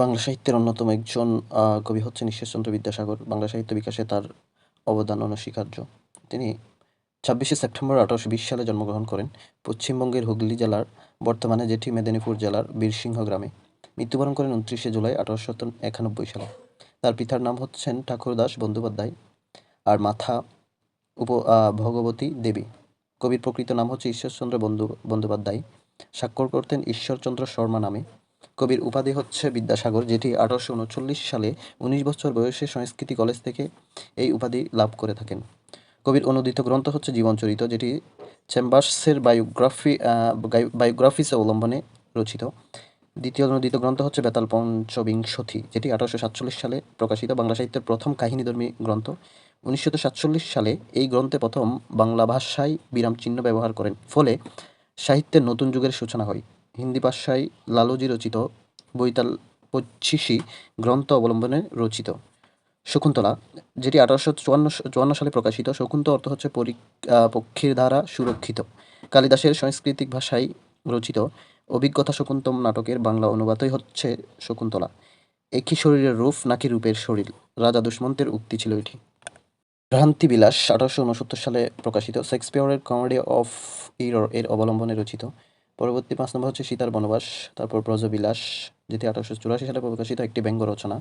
বাংলা সাহিত্যের অন্যতম একজন কবি হচ্ছেন ঈশ্বরচন্দ্র বিদ্যাসাগর। বাংলা সাহিত্য বিকাশে তার অবদান অনস্বীকার্য। তিনি ছাব্বিশে সেপ্টেম্বর আঠারোশো বিশ সালে জন্মগ্রহণ করেন। পশ্চিমবঙ্গের হুগলি জেলার, বর্তমানে যেটি মেদিনীপুর জেলার বীরসিংহ গ্রামে। মৃত্যুবরণ করেন উনত্রিশে জুলাই আঠারোশো একানব্বই সালে। তার পিতার নাম হচ্ছেন ঠাকুরদাস বন্দ্যোপাধ্যায় আর মাথা উপ ভগবতী দেবী। কবির প্রকৃত নাম হচ্ছে ঈশ্বরচন্দ্র বন্দ্য বন্দ্যোপাধ্যায়। স্বাক্ষর করতেন ঈশ্বরচন্দ্র শর্মা নামে। কবির উপাধি হচ্ছে বিদ্যাসাগর, যেটি আঠারোশো উনচল্লিশ সালে উনিশ বছর বয়সে সংস্কৃতি কলেজ থেকে এই উপাধি লাভ করে থাকেন। কবির অনুদিত গ্রন্থ হচ্ছে জীবনচরিত যেটি চেম্বার্সের বায়োগ্রাফি বায়োগ্রাফিস অবলম্বনে রচিত। দ্বিতীয় অনুদিত গ্রন্থ হচ্ছে বেতাল পঞ্চবিংশতি, যেটি আঠারোশো সাতচল্লিশ সালে প্রকাশিত বাংলা সাহিত্যের প্রথম কাহিনীধর্মী গ্রন্থ। উনিশশো সাতচল্লিশ সালে এই গ্রন্থে প্রথম বাংলা ভাষায় বিরাম চিহ্ন ব্যবহার করেন, ফলে সাহিত্যের নতুন যুগের সূচনা হয়। হিন্দি ভাষায় লালজি রচিত বৈতাল পঁচিশি গ্রন্থ অবলম্বনে রচিত। শকুন্তলা, যেটি আঠারোশো চুয়ান্ন চুয়ান্ন সালে প্রকাশিত, শকুন্ত অর্থ হচ্ছে পক্ষীর দ্বারা সুরক্ষিত। কালিদাসের সাংস্কৃতিক ভাষায় রচিত অভিজ্ঞতা শকুন্তম নাটকের বাংলা অনুবাদই হচ্ছে শকুন্তলা। একই শরীরের রূপ নাকি রূপের শরীর? রাজা দুষ্মন্তের উক্তি ছিল এটি। ভ্রান্তি বিলাস আঠারোশো উনসত্তর সালে প্রকাশিত, শেক্সপিয়রের কমেডি অফ ইরর, এর অবলম্বনে রচিত। পরবর্তী পাঁচ নম্বর হচ্ছে সীতার বনবাস তারপর ব্রজবিলাস যেটি আঠারোশো চুরাশি সালে প্রকাশিত একটি ব্যঙ্গ রচনা।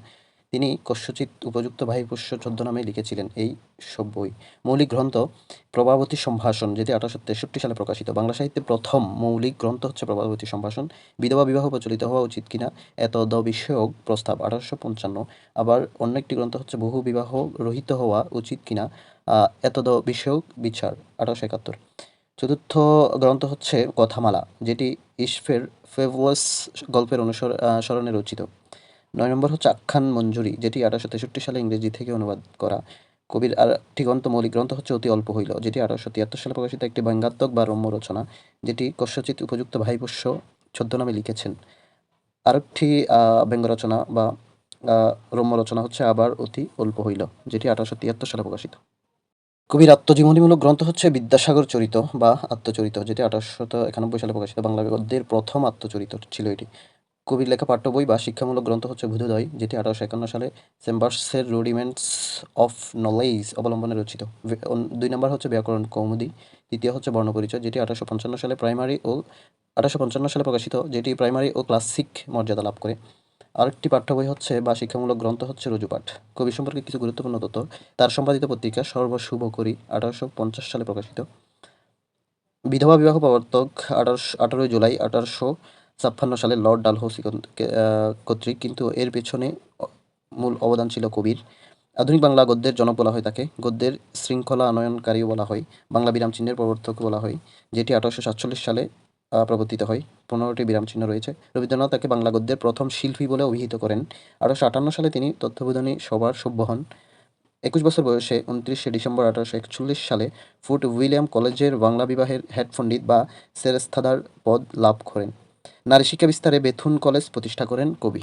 তিনি কস্যচিৎ উপযুক্ত ভাইপুষ্য ছদ্মনামে লিখেছিলেন এই সব বই। মৌলিক গ্রন্থ প্রভাবতী সম্ভাষণ যেটি আঠারোশো তেষট্টি সালে প্রকাশিত। বাংলা সাহিত্যে প্রথম মৌলিক গ্রন্থ হচ্ছে প্রভাবতী সম্ভাষণ। বিধবা বিবাহ প্রচলিত হওয়া উচিত কিনা এত দ বিষয়ক প্রস্তাব আঠারোশো পঞ্চান্ন। আবার অন্য একটি গ্রন্থ হচ্ছে বহু বিবাহ রহিত হওয়া উচিত কিনা আহ, এতদ বিষয়ক বিচার আঠারোশো একাত্তর। চতুর্থ গ্রন্থ হচ্ছে কথামালা যেটি ইসফের ফেভওয়াস গল্পের অনুসর আহ, স্মরণে রচিত। নয় নম্বর হচ্ছে আখ্যান মঞ্জুরি যেটি আঠারোশো তেষট্টি সালে ইংরেজি থেকে অনুবাদ করা। কবির আর গ্রন্থ মৌলিক গ্রন্থ হচ্ছে অতি অল্প হইল যেটি আঠারোশো তিয়াত্তর সালে প্রকাশিত একটি ব্যঙ্গাত্মক বা রম্য রচনা যেটি কস্যচিৎ উপযুক্ত ভাইপোষ্য ছদ্মনামে লিখেছেন। আরেকটি আহ, ব্যঙ্গ রচনা বা রম্য রচনা হচ্ছে আবার অতি অল্প হইল যেটি আঠারোশো তিয়াত্তর সালে প্রকাশিত। কবির আত্মজীবনীমূলক গ্রন্থ হচ্ছে বিদ্যাসাগর চরিত বা আত্মচরিত, যেটি আঠারোশো একানব্বই সালে প্রকাশিত। বাংলা গদ্যের প্রথম আত্মচরিত ছিল এটি। কবির লেখা পাঠ্য বই বা শিক্ষামূলক গ্রন্থ হচ্ছে বুধোদয়, যেটি আঠারোশো একান্ন সালে চেম্বার্সের রুডিমেন্টস অফ নলেজ অবলম্বনে রচিত। দুই নম্বর হচ্ছে ব্যাকরণ কৌমুদি তৃতীয় হচ্ছে বর্ণপরিচয়, যেটি আঠারোশো পঞ্চান্ন সালে প্রাইমারি ও, আঠারোশো পঞ্চান্ন সালে প্রকাশিত, যেটি প্রাইমারি ও ক্লাসিক মর্যাদা লাভ করে। আরেকটি পাঠ্য বই হচ্ছে বা শিক্ষামূলক গ্রন্থ হচ্ছে রুজুপাঠ। কবি সম্পর্কে কিছু গুরুত্বপূর্ণ তথ্য। তার সম্পাদিত পত্রিকা সর্বশুভ করি, আঠারোশো পঞ্চাশ সালে প্রকাশিত। বিধবা বিবাহ প্রবর্তক, আঠারোশো, আঠারোই জুলাই, আঠারোশো ছাপ্পান্ন সালে লর্ড ডালহৌসি কর্তৃক কিন্তু এর পেছনে মূল অবদান ছিল কবির। আধুনিক বাংলা গদ্যের জনক বলা হয় তাকে। গদ্যের শৃঙ্খলা আনয়নকারীও বলা হয়। বাংলা বিরাম চিহ্নের প্রবর্তক বলা হয়, যেটি আঠারোশো সাতচল্লিশ সালে প্রবর্তিত হয়। পনেরোটি বিরাম চিহ্ন রয়েছে। রবীন্দ্রনাথ তাকে বাংলা গদ্যের প্রথম শিল্পী বলে অভিহিত করেন। আঠারোশো আটান্ন সালে তিনি তত্ত্ববোধনী সভার সভ্য হন। একুশ বছর বয়সে উনত্রিশে ডিসেম্বর আঠারোশো একচল্লিশ সালে ফুট উইলিয়াম কলেজের বাংলা বিবাহের হেড পণ্ডিত বা সেরেস্তাদার পদ লাভ করেন। নারী শিক্ষা বিস্তারে বেথুন কলেজ প্রতিষ্ঠা করেন কবি।